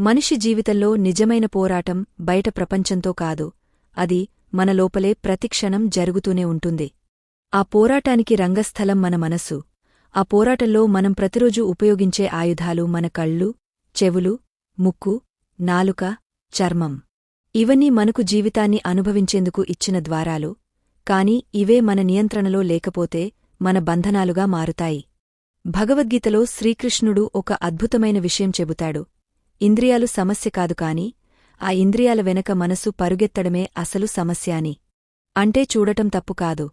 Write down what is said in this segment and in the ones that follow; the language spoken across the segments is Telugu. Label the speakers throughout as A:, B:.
A: మనిషి జీవితంలో నిజమైన పోరాటం బయట ప్రపంచంతో కాదు. అది మన లోపలే ప్రతిక్షణం జరుగుతూనే ఉంటుంది. ఆ పోరాటానికి రంగస్థలం మన మనసు ఆ పోరాటంలో మనం ప్రతిరోజూ ఉపయోగించే ఆయుధాలు మన కళ్ళు చెవులు ముక్కు నాలుక చర్మం. ఇవన్నీ మనకు జీవితాన్ని అనుభవించేందుకు ఇచ్చిన ద్వారాలు. కాని ఇవే మన నియంత్రణలో లేకపోతే మన బంధనాలుగా మారుతాయి. భగవద్గీతలో శ్రీకృష్ణుడు ఒక అద్భుతమైన విషయం చెబుతాడు. ఇంద్రియాలు సమస్య కాదు కాని ఆ ఇంద్రియాల వెనక మనసు పరుగెత్తడమే అసలు సమస్య అని. అంటే చూడటం తప్పు కాదు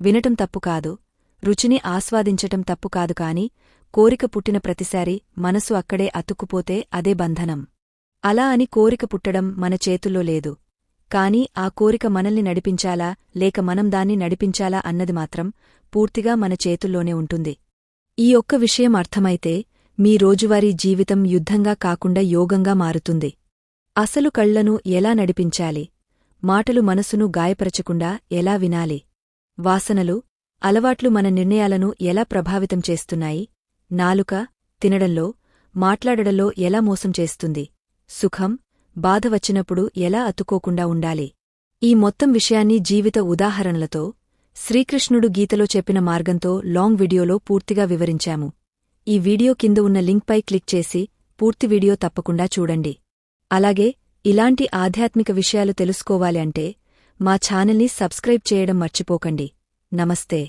A: వినటం తప్పు కాదు రుచిని ఆస్వాదించటం తప్పు కాదు కాని కోరిక పుట్టిన ప్రతిసారి మనసు అక్కడే అతుక్కుపోతే అదే బంధనం. అలా అని కోరిక పుట్టడం మన చేతుల్లో లేదు. కాని ఆ కోరిక మనల్ని నడిపించాలా లేక మనం దాన్ని నడిపించాలా అన్నది మాత్రం పూర్తిగా మన చేతుల్లోనే ఉంటుంది. ఈ ఒక్క విషయం అర్థమైతే మీ రోజువారీ జీవితం యుద్ధంగా కాకుండా యోగంగా మారుతుంది. అసలు కళ్ళను ఎలా నడిపించాలి? మాటలు మనసును గాయపరచకుండా ఎలా వినాలి? వాసనలు అలవాట్లు మన నిర్ణయాలను ఎలా ప్రభావితం చేస్తున్నాయి? నాలుక తినడంలో మాట్లాడడంలో ఎలా మోసం చేస్తుంది? సుఖం బాధ వచ్చినప్పుడు ఎలా అతుక్కోకుండా ఉండాలి? ఈ మొత్తం విషయాన్ని జీవిత ఉదాహరణలతో శ్రీకృష్ణుడు గీతలో చెప్పిన మార్గంతో లాంగ్ వీడియోలో పూర్తిగా వివరించాము. ఈ వీడియో కింద ఉన్న లింక్పై క్లిక్ చేసి పూర్తి వీడియో తప్పకుండా చూడండి. అలాగే ఇలాంటి ఆధ్యాత్మిక విషయాలు తెలుసుకోవాలి అంటే మా ఛానల్ని సబ్స్క్రైబ్ చేయడం మర్చిపోకండి. నమస్తే.